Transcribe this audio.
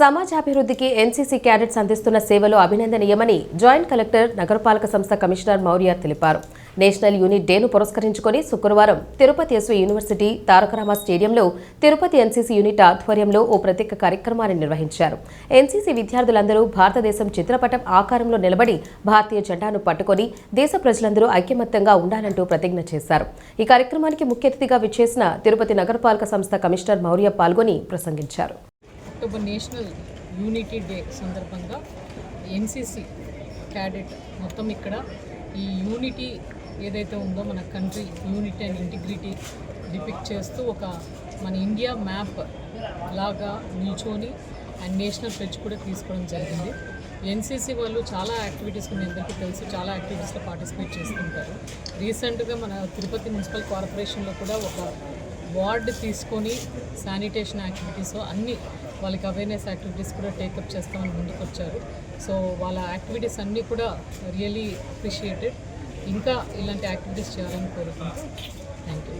సమాజాభివృద్ధికి NCC cadets అందిస్తున్న సేవలు అభినందనీయమని జాయింట్ కలెక్టర్ నగరపాలక సంస్థ కమిషనర్ మౌర్య తెలిపారు. నేషనల్ యూనిట్ డేను పురస్కరించుకొని శుక్రవారం తిరుపతి ఎస్వి యూనివర్సిటీ తారకరామ స్టేడియంలో తిరుపతి ఎన్సీసీ యూనిట్ ఆధ్వర్యంలో ఓ ప్రత్యేక కార్యక్రమాన్ని నిర్వహించారు. ఎన్సీసీ విద్యార్థులందరూ భారతదేశం చిత్రపటం ఆకారంలో నిలబడి భారతీయ జెండాను పట్టుకొని దేశ ప్రజలందరూ ఐక్యమత్యంగా ఉండాలంటూ ప్రతిజ్ఞ చేశారు. ఈ కార్యక్రమానికి ముఖ్య అతిథిగా విచ్చేసిన తిరుపతి నగరపాలక సంస్థ కమిషనర్ మౌర్య పాల్గొని ప్రసంగించారు. అక్టోబర్ నేషనల్ యూనిటీ డే సందర్భంగా ఎన్సిసి క్యాడెట్ మొత్తం ఇక్కడ ఈ యూనిటీ ఏదైతే ఉందో మన country unity and integrity depict చేస్తూ ఒక మన ఇండియా మ్యాప్ లాగా నిల్చొని అండ్ నేషనల్ ఫ్లెడ్జ్ కూడా తీసుకోవడం జరిగింది. ఎన్సీసీ వాళ్ళు చాలా యాక్టివిటీస్ మీ అందరికీ తెలుసు చాలా యాక్టివిటీస్లో పార్టిసిపేట్ చేస్తుంటారు. రీసెంట్గా మన తిరుపతి మున్సిపల్ కార్పొరేషన్లో కూడా ఒక వార్డ్ తీసుకొని శానిటేషన్ యాక్టివిటీస్ అన్ని వాళ్ళకి అవేర్నెస్ యాక్టివిటీస్ కూడా టేకప్ చేస్తామని ముందుకు వచ్చారు సో వాళ్ళ యాక్టివిటీస్ అన్నీ కూడా రియలీ అప్రిషియేటెడ్. ఇంకా ఇలాంటి యాక్టివిటీస్ చేయాలని కోరుకుంటున్నాను థ్యాంక్ యూ